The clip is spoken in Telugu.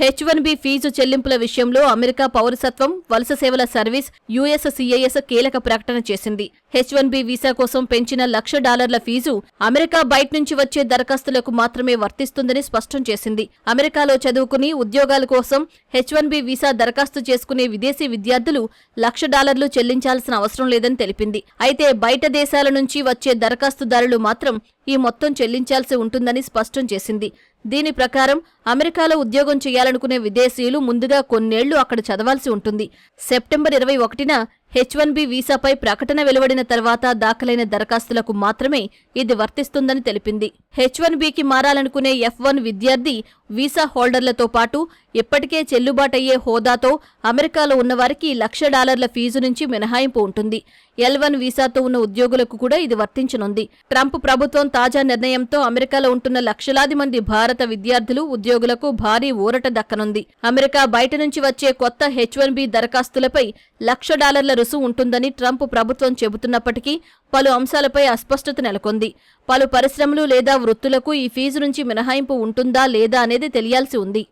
హెచ్ వన్ బి ఫీజు చెల్లింపుల విషయంలో అమెరికా పౌరసత్వం వలస సేవల సర్వీస్ యుఎస్ సిఐఎస్ కీలక ప్రకటన చేసింది. హెచ్ వన్ బి వీసా కోసం పెంచిన లక్ష డాలర్ల ఫీజు అమెరికా బయట నుంచి వచ్చే దరఖాస్తులకు మాత్రమే వర్తిస్తుందని స్పష్టం చేసింది. అమెరికాలో చదువుకుని ఉద్యోగాల కోసం హెచ్ వన్ బి వీసా దరఖాస్తు చేసుకునే విదేశీ విద్యార్థులు లక్ష డాలర్లు చెల్లించాల్సిన అవసరం లేదని తెలిపింది. అయితే బయట దేశాల నుంచి వచ్చే దరఖాస్తుదారులు మాత్రం ఈ మొత్తం చెల్లించాల్సి ఉంటుందని స్పష్టం చేసింది. దీని ప్రకారం అమెరికాలో ఉద్యోగం చేయాలనుకునే విదేశీయులు ముందుగా కొన్నేళ్ళు అక్కడ చదవాల్సి ఉంటుంది. సెప్టెంబర్ ఇరవై ఒకటిన హెచ్ వన్ బి వీసాపై ప్రకటన వెలువడిన తర్వాత దాఖలైన దరఖాస్తులకు మాత్రమే ఇది వర్తిస్తుందని తెలిపింది. హెచ్ వన్ బికి మారాలనుకునే ఎఫ్ వన్ విద్యార్థి వీసా హోల్డర్లతో పాటు ఇప్పటికే చెల్లుబాటయ్యే హోదాతో అమెరికాలో ఉన్నవారికి లక్ష డాలర్ల ఫీజు నుంచి మినహాయింపు ఉంటుంది. ఎల్ వన్ వీసాతో ఉన్న ఉద్యోగులకు కూడా ఇది వర్తించనుంది. ట్రంప్ ప్రభుత్వం తాజా నిర్ణయంతో అమెరికాలో ఉంటున్న లక్షలాది మంది భారత విద్యార్థులు ఉద్యోగులకు భారీ ఊరట దక్కనుంది. అమెరికా బయట నుంచి వచ్చే కొత్త హెచ్ వన్ బి దరఖాస్తులపై లక్ష డాలర్ల రుసుము ఉంటుందని ట్రంప్ ప్రభుత్వం చెబుతున్నప్పటికీ పలు అంశాలపై అస్పష్టత నెలకొంది. పలు పరిశ్రమలు లేదా వృత్తులకు ఈ ఫీజు నుంచి మినహాయింపు ఉంటుందా లేదా అనేది తెలియాల్సి ఉంది.